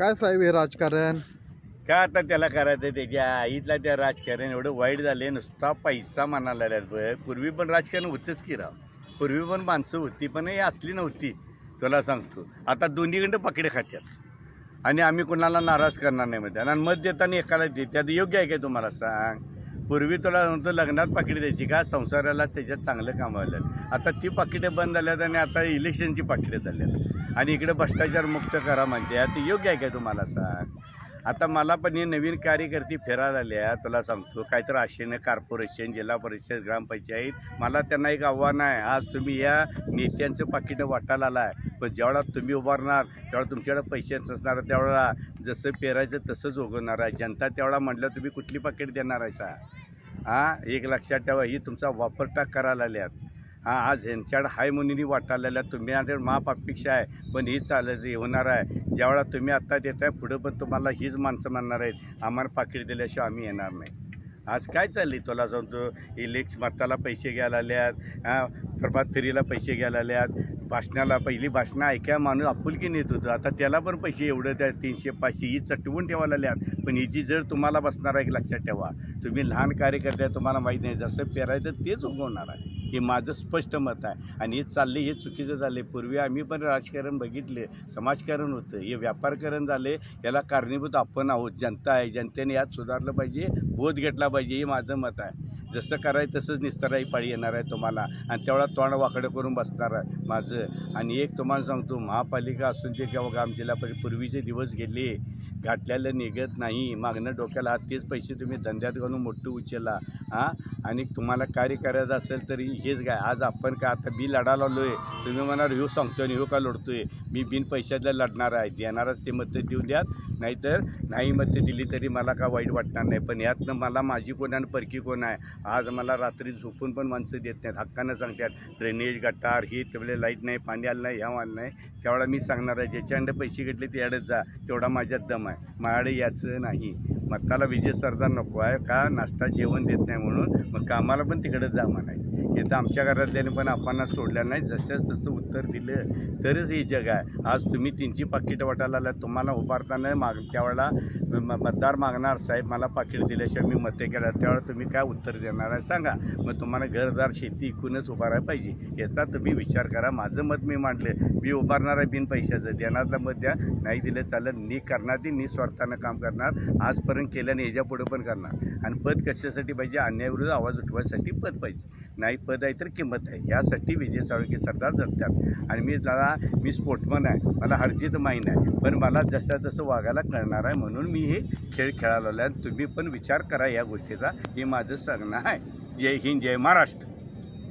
काय साहेब हे राजकारण? काय आता त्याला करायचं त्याच्या आईतला त्या राजकारण एवढं वाईट झाले नुसता पैसा म्हणायला लागल्यात पूर्वी पण राजकारण होतंच की राव. पूर्वी पण माणसं होती पण हे असली नव्हती तुला सांगतो. आता दोन्हीकडे पकडे खात्यात. आणि आम्ही कुणाला नाराज करणार नाही मध्ये आणि मत देताना एकाला देतात योग्य आहे काय तुम्हाला? सांग. पूर्वी तुला म्हणतो लग्नात पाकिटे द्यायची का? संसाराला त्याच्यात चांगलं कामावलं. आता ती पाकिटे बंद झाल्यात आणि आता इलेक्शनची पाकिटे झाल्यात. आणि इकडे भ्रष्टाचार मुक्त करा म्हणते. ते योग्य आहे काय तुम्हाला सांग आता मला पण हे नवीन कार्यकर्ते फिरायला आल्या तुला सांगतो. काहीतरी आशेनं कॉर्पोरेशन जिल्हा परिषद ग्रामपंचायत मला त्यांना एक आव्हान आहे. आज तुम्ही या नेत्यांचं पाकिटं वाटायला आला आहे पण जेवढा तुम्ही उभारणार तेवढा तुमच्याकडे पैसे नसणार तेवढा जसं पेरायचं तसंच उगवणार आहे. जनता तेवढा म्हटलं तुम्ही कुठली पाकिट देणार आहे सा हां एक लक्षात ठेवा ही तुमचा वापर टाक करायला आल्यात. हा आज ह्यांच्याड हाय मुनीनी वाटायला तुम्ही आणि माप अपेक्षा आहे पण ही चालत होणार आहे. ज्यावेळा तुम्ही आत्ता देताय पुढं पण तुम्हाला हीच माणसं म्हणणार आहेत. आम्हाला पाकिट दिल्याशिवाय आम्ही येणार नाही. आज काय चालली तुला सांगतो इलेक्स मताला पैसे घ्यायला आल्यात हां प्रभात फेरीला पैसे घ्यायला आल्यात. भाषणाला पहिली भाषणं ऐकाय माणूस आपुलकी नेत होतं. आता त्याला पण पैसे एवढं त्या तीनशे पाचशे ही चटवून ठेवायला आल्यात पण हिची जर तुम्हाला बसणार आहे एक लक्षात ठेवा. तुम्ही लहान कार्यकर्ते तुम्हाला माहीत नाही जसं पेरायचं तेच उगवणार आहे. हे माझं स्पष्ट मत आहे. आणि हे चालले हे चुकीचं झाले. पूर्वी आम्ही पण राजकारण बघितले समाजकारण होतं. हे व्यापारकरण झाले याला कारणीभूत आपण आहोत. जनता आहे जनतेने यात सुधारलं पाहिजे बोध घेतला पाहिजे हे माझं मत आहे. जसं कराय तसंच निस्तराई पाळी येणार आहे तुम्हाला. आणि तेवढा तोंड वाकडं करून बसणार आहे माझं. आणि एक तुम्हाला सांगतो महापालिका असून ते किंवा ग्राम जिल्हा परिषद पूर्वीचे दिवस गेले घाटल्याला निघत नाही. मागणं डोक्याला हात तेच पैसे तुम्ही धंद्यात घालून मोठं उचलला. हां? आणि तुम्हाला कार्य करायचं असेल तरी हेच काय आज आपण काय आता बी लढायला आलो आहे तुम्ही म्हणाल ह्यो सांगतो आणि ह्यो का लढतो आहे मी बिन पैशातल्या लढणार आहे. देणारच ते मतं देऊन द्यात. नाहीतर नाही मतं दिली तरी मला का वाईट वाटणार नाही? पण यातनं मला माझी कोण आणि परकी कोण आहे? आज मला रात्री झोपून पण माणसं देत नाहीत. हक्कानं सांगतात ड्रेनेज गटार ही तेवढे लाइट नाही पाणी आलं नाही ह्या आलं नाही. तेवढा मी सांगणार आहे ज्याच्याकडे पैसे घेतले त्याच्याकडेच जा तेवढा माझ्यात दम आहे. माझ्याकडे याचं नाही. मताला विजय सरदार नको आहे का नाश्ता जेवण देत नाही म्हणून? मग कामाला पण तिकडे जा म्हणायचं. हे तर आमच्या घरातल्याने पण आपण सोडल्या नाही जसंच तसं उत्तर दिलं तरच हे जग आहे. आज तुम्ही तीनची पाकिटं वाटायला आलं तुम्हाला उभारताना माग त्यावेळेला म- मतदार मागणार साहेब मला पाकिट दिल्याशिवाय मी मते केल्या त्यावेळेला तुम्ही काय उत्तर देणार आहे सांगा. मग तुम्हाला घरदार शेती इकूनच उभारायला पाहिजे. याचा तुम्ही विचार करा. माझं मत मी मांडलं. मी उभारणार आहे बिन पैशाचं. देणारला मत द्या. नाही दिलं चालेल. नी करणार ती. निस्वार्थानं काम करणार. आजपर्यंत केल्याने याच्यापुढे पण करणार. आणि पद कशासाठी पाहिजे? अन्यायाविरुद्ध आवाज उठवायसाठी पद पाहिजे. नाही पद आहे तर किंमत आहे. यासाठी विजय साळके सरदार जगतात. आणि मी जरा मी स्पोर्टमन आहे. मला हरजीत माहीत आहे. पण मला जसं तसं वागायला कळणार आहे म्हणून मी हे खेळ खेळायला आहे. आणि तुम्ही पण विचार करा या गोष्टीचा. हे माझं सांगणं आहे. जय हिंद जय महाराष्ट्र.